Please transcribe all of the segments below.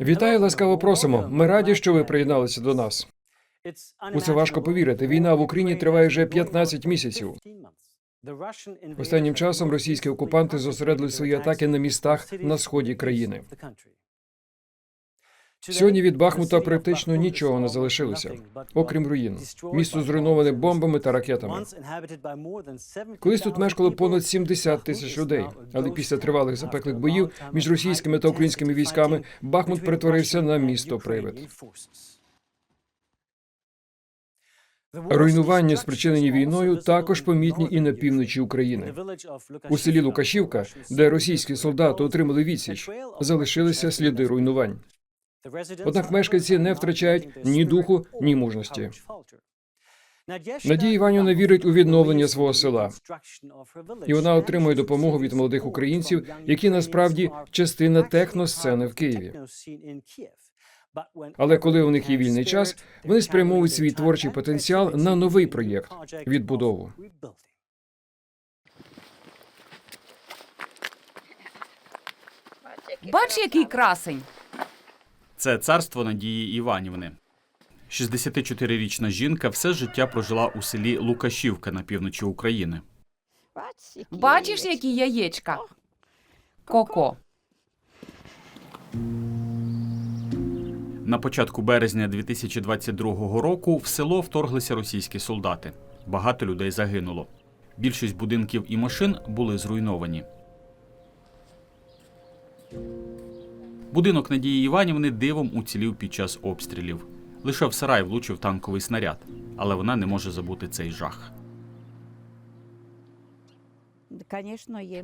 Вітаю, ласкаво просимо. Ми раді, що ви приєдналися до нас. У це важко повірити. Війна в Україні триває вже 15 місяців. Останнім часом російські окупанти зосередили свої атаки на містах на сході країни. Сьогодні від Бахмута практично нічого не залишилося, окрім руїн. Місто зруйноване бомбами та ракетами. Колись тут мешкало понад 70 тисяч людей, але після тривалих запеклих боїв між російськими та українськими військами Бахмут перетворився на місто привид. Руйнування, спричинені війною, також помітні і на півночі України. У селі Лукашівка, де російські солдати отримали відсіч, залишилися сліди руйнувань. Однак мешканці не втрачають ні духу, ні мужності. Надія Іванівна вірить у відновлення свого села, і вона отримує допомогу від молодих українців, які насправді частина техносцени в Києві. Але коли у них є вільний час, вони спрямовують свій творчий потенціал на новий проєкт відбудову. Бач, який красень. Це царство Надії Іванівни. 64-річна жінка все життя прожила у селі Лукашівка на півночі України. Бачиш, які яєчка? Коко. На початку березня 2022 року в село вторглися російські солдати. Багато людей загинуло. Більшість будинків і машин були зруйновані. Будинок Надії Іванівни дивом уцілів під час обстрілів. Лише в сарай влучив танковий снаряд, але вона не може забути цей жах.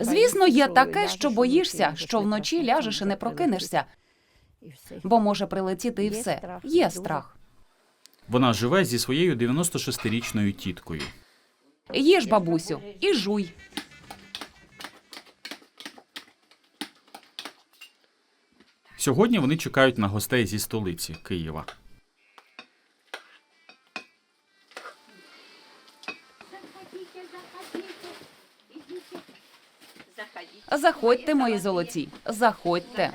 Звісно, є таке, що боїшся, що вночі ляжеш і не прокинешся, бо може прилетіти і все. Є страх. Вона живе зі своєю 96-річною тіткою. Їж, бабусю, і жуй. Сьогодні вони чекають на гостей зі столиці Києва. Заходьте, мої золоті, заходьте.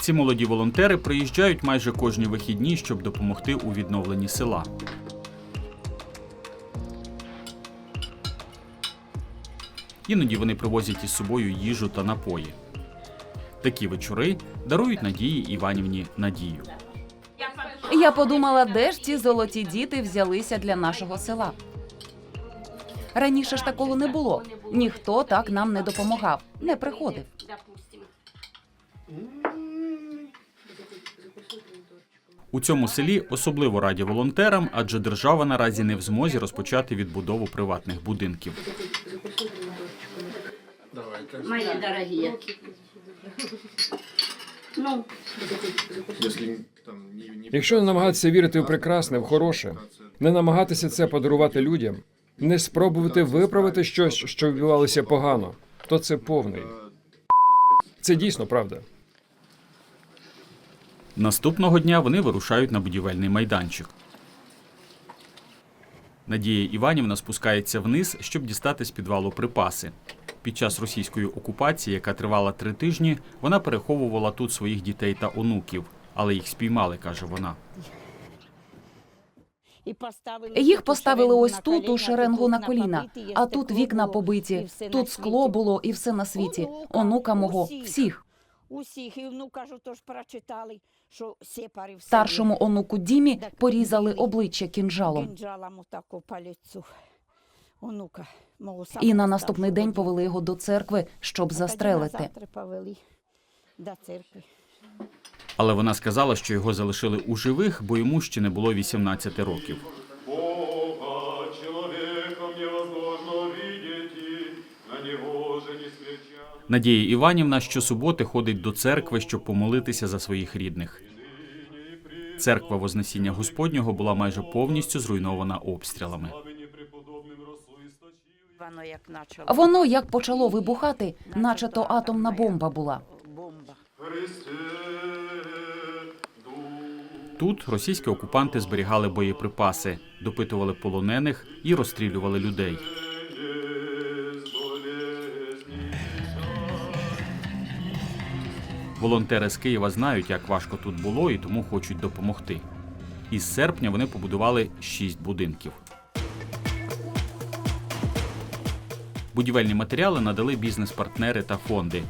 Ці молоді волонтери приїжджають майже кожні вихідні, щоб допомогти у відновленні села. Іноді вони привозять із собою їжу та напої. Такі вечори дарують Надії Іванівні надію. Я подумала, де ж ці золоті діти взялися для нашого села. Раніше ж такого не було. Ніхто так нам не допомагав, не приходив. У цьому селі особливо раді волонтерам, адже держава наразі не в змозі розпочати відбудову приватних будинків. Мои дорогие. Ну, там не, не Якщо не намагатися вірити в прекрасне, в хороше, не намагатися це подарувати людям, не спробувати виправити щось, що відбувалося погано, то це повний. Це дійсно правда. Наступного дня вони вирушають на будівельний майданчик. Надія Іванівна спускається вниз, щоб дістати з підвалу припаси. Під час російської окупації, яка тривала три тижні, вона переховувала тут своїх дітей та онуків, але їх спіймали, каже вона. Їх поставили ось тут, у шеренгу на коліна, а тут вікна побиті, тут скло було і все на світі. Онука мого, всіх. Усіх, і внука ж тож прочитали, що сепари Старшому онуку Дімі порізали обличчя кінжалом. кинджалом отако по лицю. Онука мого І на наступний день повели його до церкви, щоб застрелити. повели до церкви. Але вона сказала, що його залишили у живих, бо йому ще не було 18 років. Бога человеком невозможно видеть, и на смягча. Надія Іванівна щосуботи ходить до церкви, щоб помолитися за своїх рідних. Церква Вознесіння Господнього була майже повністю зруйнована обстрілами. Воно як почало. Вибухати, наче то атомна бомба була. Тут російські окупанти зберігали боєприпаси, допитували полонених і розстрілювали людей. Волонтери з Києва знають, як важко тут було, і тому хочуть допомогти. Із серпня вони побудували шість будинків. Будівельні матеріали надали бізнес-партнери та фонди.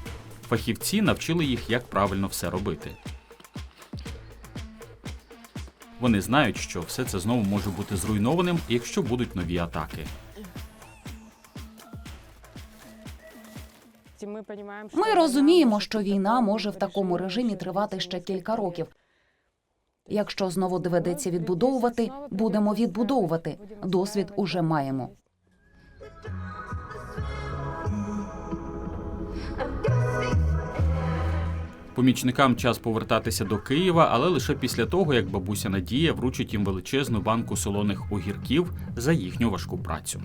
Фахівці навчили їх, як правильно все робити. Вони знають, що все це знову може бути зруйнованим, якщо будуть нові атаки. Ми розуміємо, що війна може в такому режимі тривати ще кілька років. Якщо знову доведеться відбудовувати, будемо відбудовувати. Досвід уже маємо. Помічникам час повертатися до Києва, але лише після того, як бабуся Надія вручить їм величезну банку солоних огірків за їхню важку працю.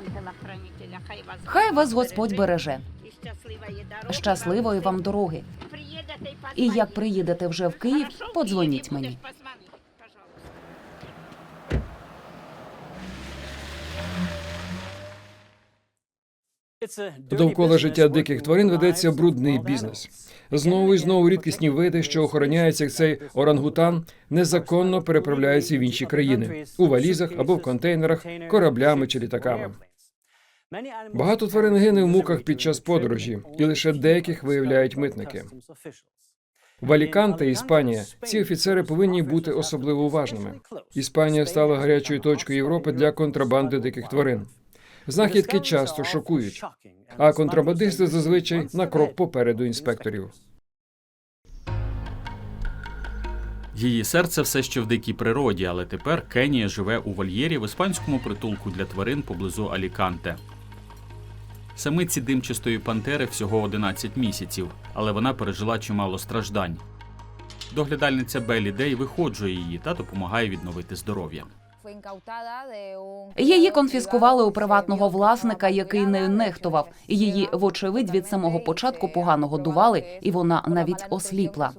Ангела-хранителя, хай вас Хай вас Господь береже. Щасливої вам дороги. І як приїдете вже в Київ, подзвоніть мені. Довкола життя диких тварин ведеться брудний бізнес. Знову і знову рідкісні види, що охороняються, як цей орангутан, незаконно переправляються в інші країни у валізах або в контейнерах, кораблями чи літаками. Багато тварин гине в муках під час подорожі, і лише деяких виявляють митники. В Аліканте, Іспанія, ці офіцери повинні бути особливо уважними. Іспанія стала гарячою точкою Європи для контрабанди диких тварин. Знахідки часто шокують, а контрабандисти зазвичай на крок попереду інспекторів. Її серце все ще в дикій природі, але тепер Кенія живе у вольєрі в іспанському притулку для тварин поблизу Аліканте. Самиці димчастої пантери всього 11 місяців, але вона пережила чимало страждань. Доглядальниця Белі Дей виходжує її та допомагає відновити здоров'я. Її конфіскували у приватного власника, який нею нехтував. Її, вочевидь, від самого початку погано годували, і вона навіть осліпла.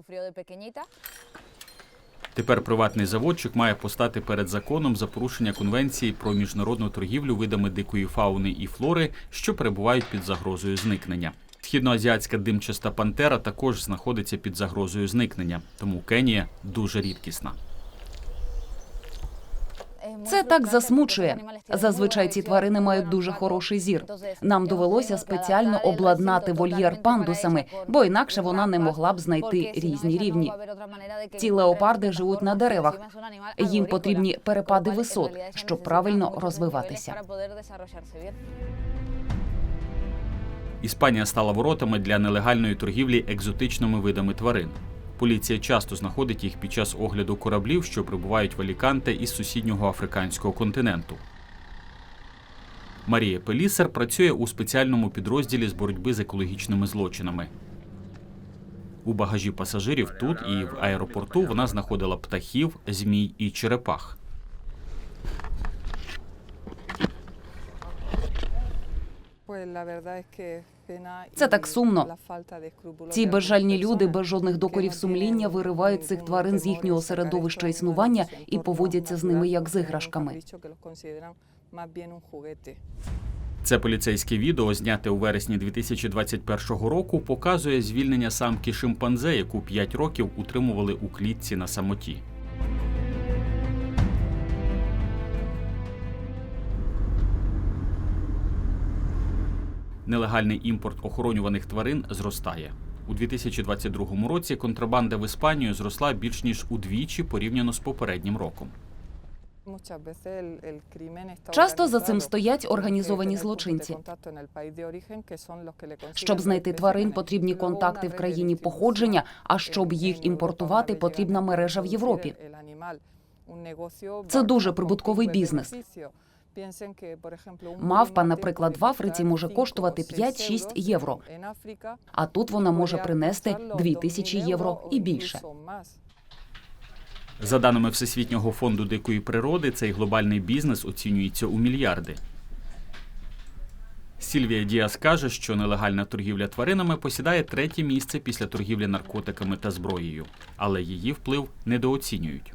Тепер приватний заводчик має постати перед законом за порушення конвенції про міжнародну торгівлю видами дикої фауни і флори, що перебувають під загрозою зникнення. Східноазіатська димчаста пантера також знаходиться під загрозою зникнення, тому Кенія дуже рідкісна. Це так засмучує. Зазвичай ці тварини мають дуже хороший зір. Нам довелося спеціально обладнати вольєр пандусами, бо інакше вона не могла б знайти різні рівні. Ці леопарди живуть на деревах. Їм потрібні перепади висот, щоб правильно розвиватися. Іспанія стала воротами для нелегальної торгівлі екзотичними видами тварин. Поліція часто знаходить їх під час огляду кораблів, що прибувають в Аліканте із сусіднього африканського континенту. Марія Пелісер працює у спеціальному підрозділі з боротьби з екологічними злочинами. У багажі пасажирів тут і в аеропорту вона знаходила птахів, змій і черепах. Це так сумно. Ці безжальні люди без жодних докорів сумління виривають цих тварин з їхнього середовища існування і поводяться з ними як з іграшками. Це поліцейське відео, зняте у вересні 2021 року, показує звільнення самки шимпанзе, яку 5 років утримували у клітці на самоті. Нелегальний імпорт охоронюваних тварин зростає. У 2022 році контрабанда в Іспанію зросла більш ніж удвічі порівняно з попереднім роком. Часто за цим стоять організовані злочинці. Щоб знайти тварин, потрібні контакти в країні походження. А щоб їх імпортувати, потрібна мережа в Європі. Це дуже прибутковий бізнес. Мавпа, наприклад, в Африці може коштувати 5-6 євро. А тут вона може принести 2000 євро і більше. За даними Всесвітнього фонду дикої природи, цей глобальний бізнес оцінюється у мільярди. Сільвія Діас каже, що нелегальна торгівля тваринами посідає третє місце після торгівлі наркотиками та зброєю, але її вплив недооцінюють.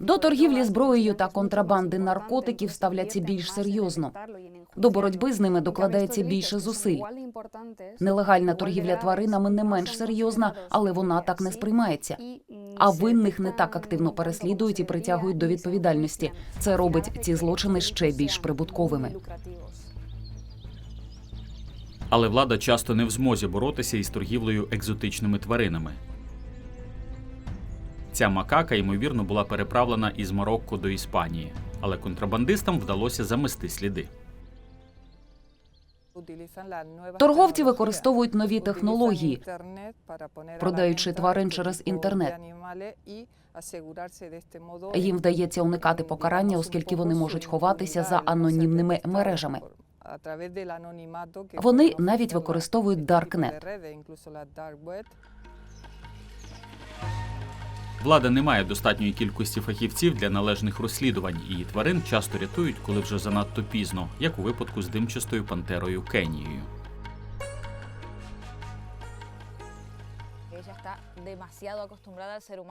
До торгівлі зброєю та контрабанди наркотиків ставляться більш серйозно. До боротьби з ними докладається більше зусиль. Нелегальна торгівля тваринами не менш серйозна, але вона так не сприймається. А винних не так активно переслідують і притягують до відповідальності. Це робить ці злочини ще більш прибутковими. Але влада часто не в змозі боротися із торгівлею екзотичними тваринами. Ця макака, ймовірно, була переправлена із Марокко до Іспанії, але контрабандистам вдалося замести сліди. Торговці використовують нові технології, продаючи тварин через інтернет. Їм вдається уникати покарання, оскільки вони можуть ховатися за анонімними мережами. Вони навіть використовують Даркнет. Влада не має достатньої кількості фахівців для належних розслідувань, і тварин часто рятують, коли вже занадто пізно, як у випадку з димчастою пантерою Кенією.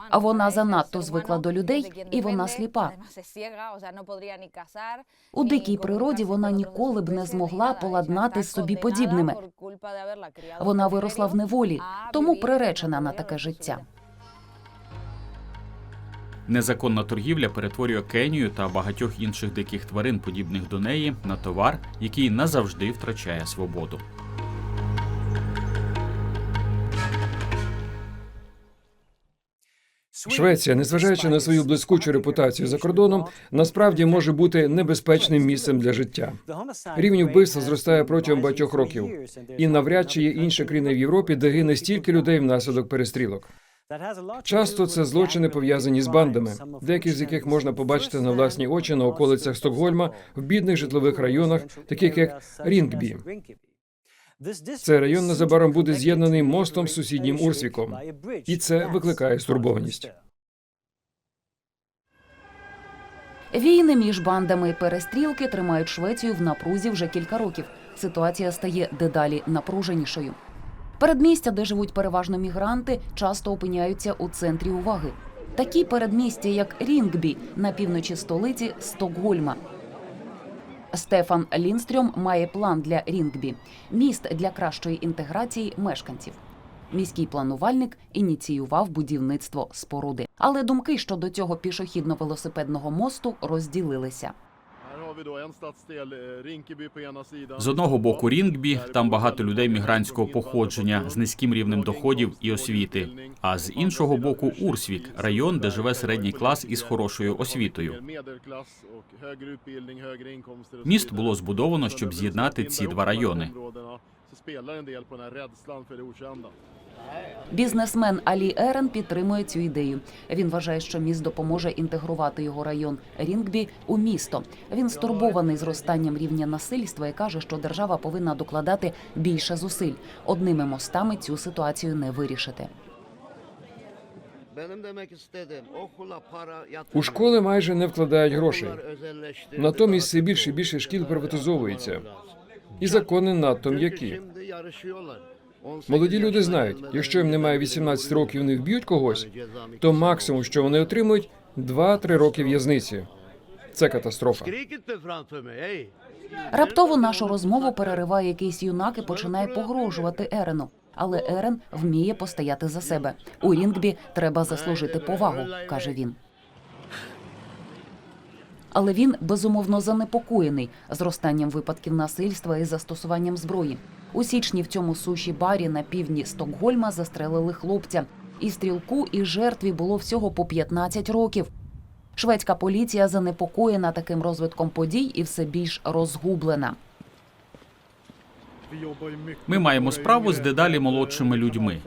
А вона занадто звикла до людей, і вона сліпа. У дикій природі вона ніколи б не змогла поладнати з собі подібними. Вона виросла в неволі, тому приречена на таке життя. Незаконна торгівля перетворює Кенію та багатьох інших диких тварин, подібних до неї, на товар, який назавжди втрачає свободу. Швеція, незважаючи на свою блискучу репутацію за кордоном, насправді може бути небезпечним місцем для життя. Рівень вбивства зростає протягом багатьох років, і навряд чи є інші країни в Європі, де гине стільки людей внаслідок перестрілок. Часто це злочини пов'язані з бандами, деякі з яких можна побачити на власні очі на околицях Стокгольма в бідних житлових районах, таких як Рінгбі. Цей район незабаром буде з'єднаний мостом з сусіднім Урсвіком, і це викликає стурбованість. Війни між бандами і перестрілки тримають Швецію в напрузі вже кілька років. Ситуація стає дедалі напруженішою. Передмістя, де живуть переважно мігранти, часто опиняються у центрі уваги. Такі передмістя, як Рінгбі на півночі столиці Стокгольма. Стефан Лінстрьом має план для Рінгбі міст для кращої інтеграції мешканців. Міський планувальник ініціював будівництво споруди, але думки щодо цього пішохідно-велосипедного мосту розділилися. З одного боку Рінгбі там багато людей мігрантського походження з низьким рівнем доходів і освіти. А з іншого боку Урсвік район, де живе середній клас із хорошою освітою. Міст було збудовано, щоб з'єднати ці два райони. Бізнесмен Алі Ерен підтримує цю ідею. Він вважає, що міст допоможе інтегрувати його район Рінгбі у місто. Він стурбований зростанням рівня насильства і каже, що держава повинна докладати більше зусиль. Одними мостами цю ситуацію не вирішити. У школи майже не вкладають грошей. Натомість все більше і більше шкіл приватизовується, і закони надто м'які. Şimdi yarışıyorlar. 18 Молоді люди знають, якщо їм немає 18 років, не вб'ють когось, то максимум, що вони отримують, 2-3 роки в'язниці. Це катастрофа. Раптово нашу розмову перериває якийсь юнак і починає погрожувати Ерену. Але Ерен вміє постояти за себе. У Рінгбі треба заслужити повагу, каже він. Але він безумовно занепокоєний зростанням випадків насильства і застосуванням зброї. У січні в цьому суші барі на півдні Стокгольма застрелили хлопця. І стрілку, і жертві було всього по 15 років. Шведська поліція занепокоєна таким розвитком подій і все більш розгублена. Ми маємо справу з дедалі молодшими людьми.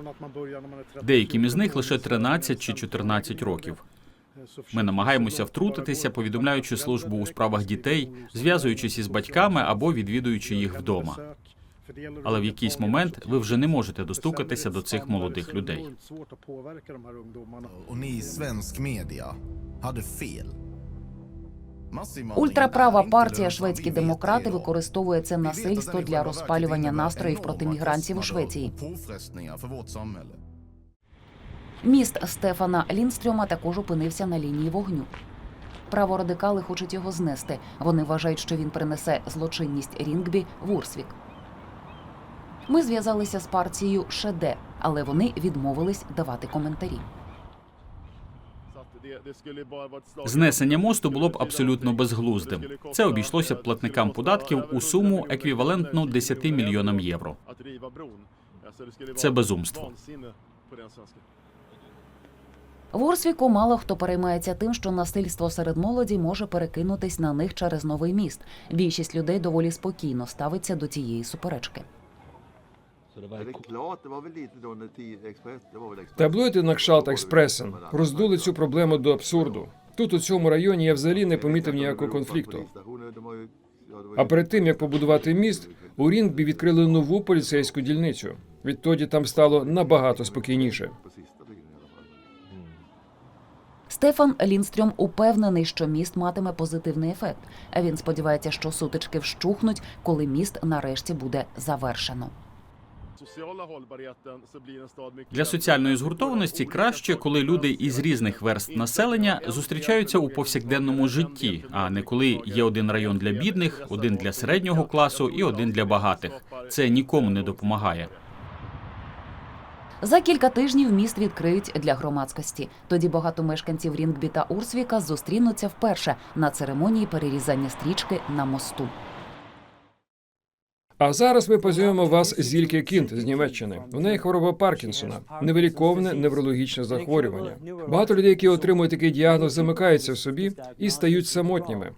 Деяким із них лише 13 чи 14 років. Ми намагаємося втрутитися, повідомляючи службу у справах дітей, зв'язуючись із батьками або відвідуючи їх вдома. Але в якийсь момент ви вже не можете достукатися до цих молодих людей. Ультраправа партія. Шведські демократи використовує це насильство для розпалювання настроїв проти мігрантів у Швеції. Міст Стефана Лінстрьома також опинився на лінії вогню. Праворадикали хочуть його знести. Вони вважають, що він принесе злочинність Рінгбі в Урсвік. Ми зв'язалися з партією Шеде, але вони відмовились давати коментарі. Знесення мосту було б абсолютно безглуздим. Це обійшлося б платникам податків у суму еквівалентну kronor 10 мільйонам євро. Це безумство. В Орсвіку мало хто переймається тим, що насильство серед молоді може перекинутись на них через новий міст. Більшість людей доволі спокійно ставиться до тієї суперечки. Таблоїди на кшталт Експресен роздули цю проблему до абсурду. Тут у цьому районі я взагалі не помітив ніякого конфлікту. А перед тим як побудувати міст, у Рінгбі відкрили нову поліцейську дільницю. Відтоді там стало набагато спокійніше. Стефан Лінстрьом упевнений, що міст матиме позитивний ефект. Він сподівається, що сутички вщухнуть, коли міст нарешті буде завершено. Для соціальної згуртованості краще, коли люди із різних верст населення зустрічаються у повсякденному житті, а не коли є один район для бідних, один для середнього класу і один для багатих. Це нікому не допомагає. За кілька тижнів міст відкриють для громадськості. Тоді багато мешканців Рінгбі та Урсвіка зустрінуться вперше на церемонії перерізання стрічки на мосту. А зараз ми познайомимо вас з Ільке Кінт з Німеччини. У неї хвороба Паркінсона, невиліковне неврологічне захворювання. Багато людей, які отримують такий діагноз, замикаються в собі і стають самотніми.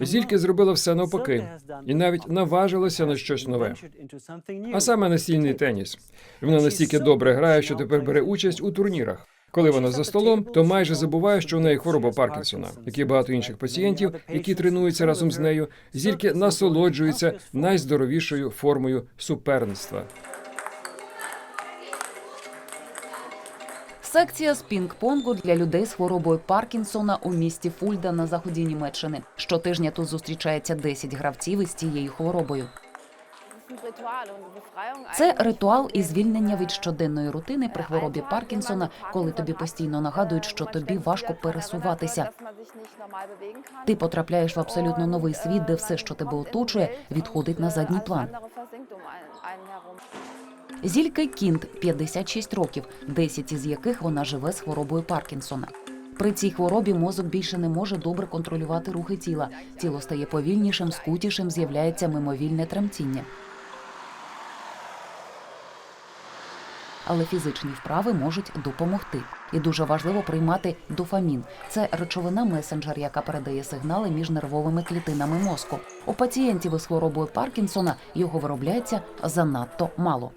Зільки зробила все навпаки і навіть наважилася на щось нове. А саме настільний теніс. Вона настільки добре грає, що тепер бере участь у турнірах. Коли вона за столом, то майже забуває, що у неї хвороба Паркінсона, як і багато інших пацієнтів, які тренуються разом з нею. Зільки насолоджується найздоровішою формою суперництва. Секція з пінг-понгу для людей з хворобою Паркінсона у місті Фульда на заході Німеччини. Щотижня тут зустрічається 10 гравців із цією хворобою. Це ритуал і звільнення від щоденної рутини при хворобі Паркінсона, коли тобі постійно нагадують, що тобі важко пересуватися. Ти потрапляєш в абсолютно новий світ, де все, що тебе оточує, відходить на задній план. Зільке Кінт 56 років, 10 із яких вона живе з хворобою Паркінсона. При цій хворобі мозок більше не може добре контролювати рухи тіла. Тіло стає повільнішим, скутішим, з'являється мимовільне тремтіння. Але фізичні вправи можуть допомогти. І дуже важливо приймати дофамін. Це речовина месенджер, яка передає сигнали між нервовими клітинами мозку. У пацієнтів із хворобою Паркінсона його виробляється занадто мало.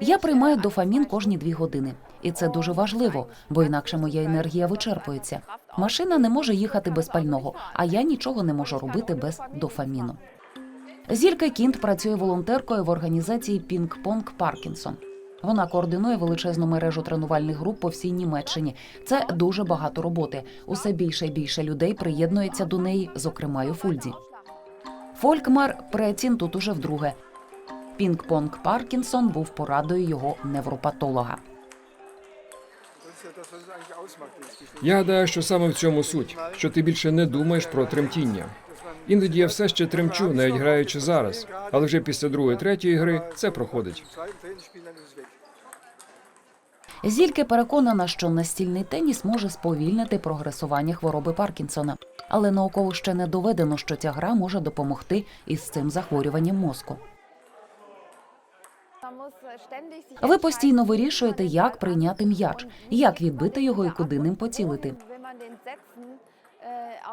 Я приймаю дофамін кожні дві години, і це дуже важливо, бо інакше моя енергія вичерпується. Машина не може їхати без пального, а я нічого не можу робити без дофаміну. Зілька Кінт працює волонтеркою в організації Пінг-Понг Паркінсон. Вона координує величезну мережу тренувальних груп по всій Німеччині. Це дуже багато роботи. Усе більше і більше людей приєднується до неї, зокрема й у Фульдзі. Фолькмар Прецін тут уже вдруге. Пінг-понг Паркінсон був порадою його невропатолога. Я гадаю, що саме в цьому суть, що ти більше не думаєш про тремтіння. Іноді я все ще тремчу, навіть граючи зараз, але вже після другої, третьої гри це проходить. Зільке переконана, що настільний теніс може сповільнити прогресування хвороби Паркінсона, але науково ще не доведено, що ця гра може допомогти із цим захворюванням мозку. Ви постійно вирішуєте, як прийняти м'яч, як відбити його і куди ним поцілити.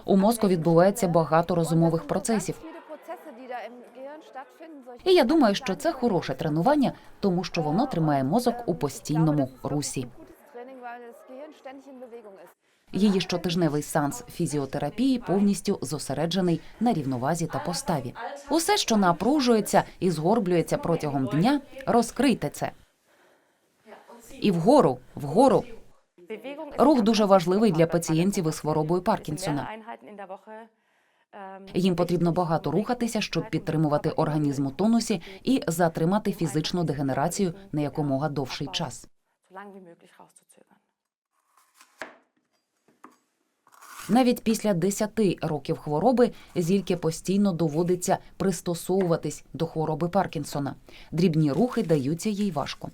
У мозку відбувається багато розумових процесів. І я думаю, що це хороше тренування, тому що воно тримає мозок у постійному русі. Її щотижневий сеанс фізіотерапії повністю зосереджений на рівновазі та поставі. Усе, що напружується і згорблюється протягом дня, розкрийте це. І вгору, вгору. Рух дуже важливий для пацієнтів із хворобою Паркінсона. Їм потрібно багато рухатися, щоб підтримувати організм у тонусі і затримати фізичну дегенерацію на якомога довший час. Навіть після 10 років хвороби Зільке постійно доводиться пристосовуватись до хвороби Паркінсона. Дрібні рухи даються їй важко.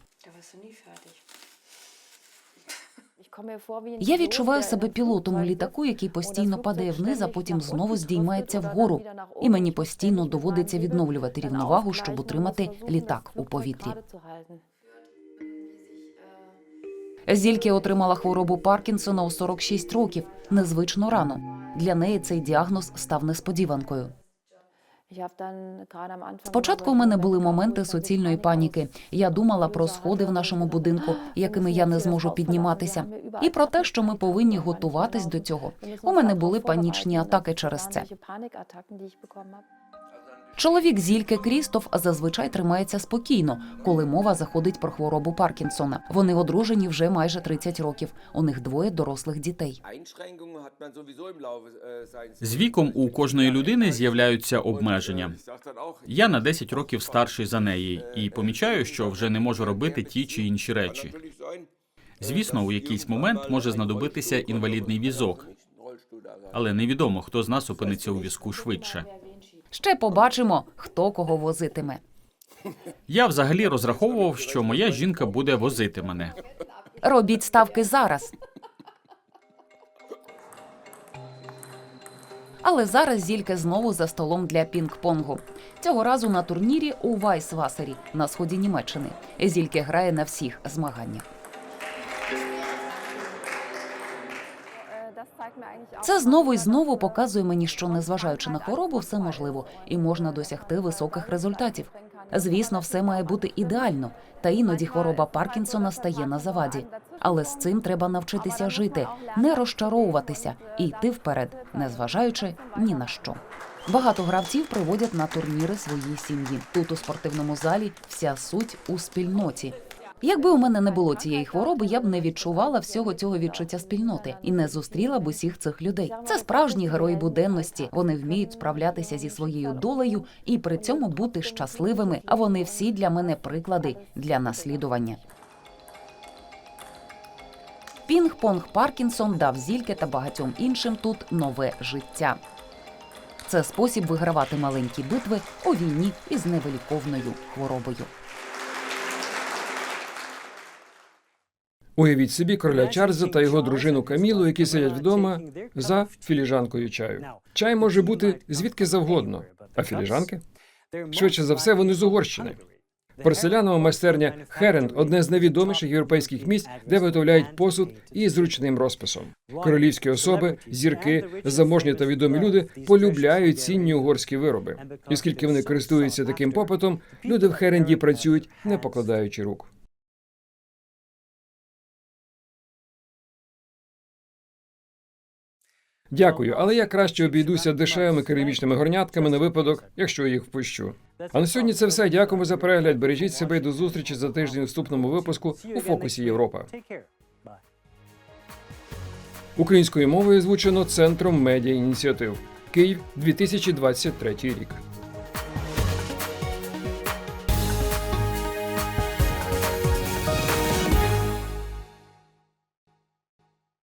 Я відчуваю себе пілотом у літаку, який постійно падає вниз, а потім знову здіймається вгору. І мені постійно доводиться відновлювати рівновагу, щоб утримати літак у повітрі. Зільке отримала хворобу Паркінсона у 46 років, незвично рано. Для неї цей діагноз став несподіванкою. Спочатку в мене були моменти суцільної паніки. Я думала про сходи в нашому будинку, якими я не зможу підніматися, і про те, що ми повинні готуватись до цього. У мене були панічні атаки через це. Чоловік Зільке Крістоф зазвичай тримається спокійно, коли мова заходить про хворобу Паркінсона. Вони одружені вже майже 30 років. У них двоє дорослих дітей. З віком у кожної людини з'являються обмеження. Я на 10 років старший за неї і помічаю, що вже не можу робити ті чи інші речі. Звісно, у якийсь момент може знадобитися інвалідний візок, але невідомо, хто з нас опиниться у візку швидше. Ще побачимо, хто кого возитиме. Я взагалі розраховував, що моя жінка буде возити мене. Робіть ставки зараз. Але зараз Зільке знову за столом для пінг-понгу. Цього разу на турнірі у Вайсвасері на сході Німеччини. Зільке грає на всіх змаганнях. Це знову і знову показує мені, що незважаючи на хворобу, все можливо і можна досягти високих результатів. Звісно, все має бути ідеально, та іноді хвороба Паркінсона стає на заваді. Але з цим треба навчитися жити, не розчаровуватися і йти вперед, незважаючи ні на що. Багато гравців приводять на турніри свої сім'ї. Тут у спортивному залі вся суть у спільноті. Якби у мене не було цієї хвороби, я б не відчувала всього цього відчуття спільноти і не зустріла б усіх цих людей. Це справжні герої буденності. Вони вміють справлятися зі своєю долею і при цьому бути щасливими. А вони всі для мене приклади для наслідування. Пінг-понг Паркінсон дав зільке та багатьом іншим тут нове життя. Це спосіб вигравати маленькі битви у війні із невиліковною хворобою. Уявіть собі короля Чарльза та його дружину Камілу, які сидять вдома за філіжанкою чаю. Чай може бути звідки завгодно, а філіжанки? Швидше за все, вони з Угорщини. Порселянова майстерня Херенд одне з найвідоміших європейських місць, де виготовляють посуд із зручним розписом. Королівські особи, зірки, заможні та відомі люди полюбляють цінні угорські вироби. І оскільки вони користуються таким попитом, люди в Херенді працюють, не покладаючи рук. Дякую, але я краще обійдуся дешевими керамічними горнятками на випадок, якщо їх впущу. А на сьогодні це все. Дякуємо за перегляд. Бережіть себе і до зустрічі за тиждень у наступному випуску у фокусі Європа. Українською мовою звучено центром медіа ініціатив Київ 2023 рік.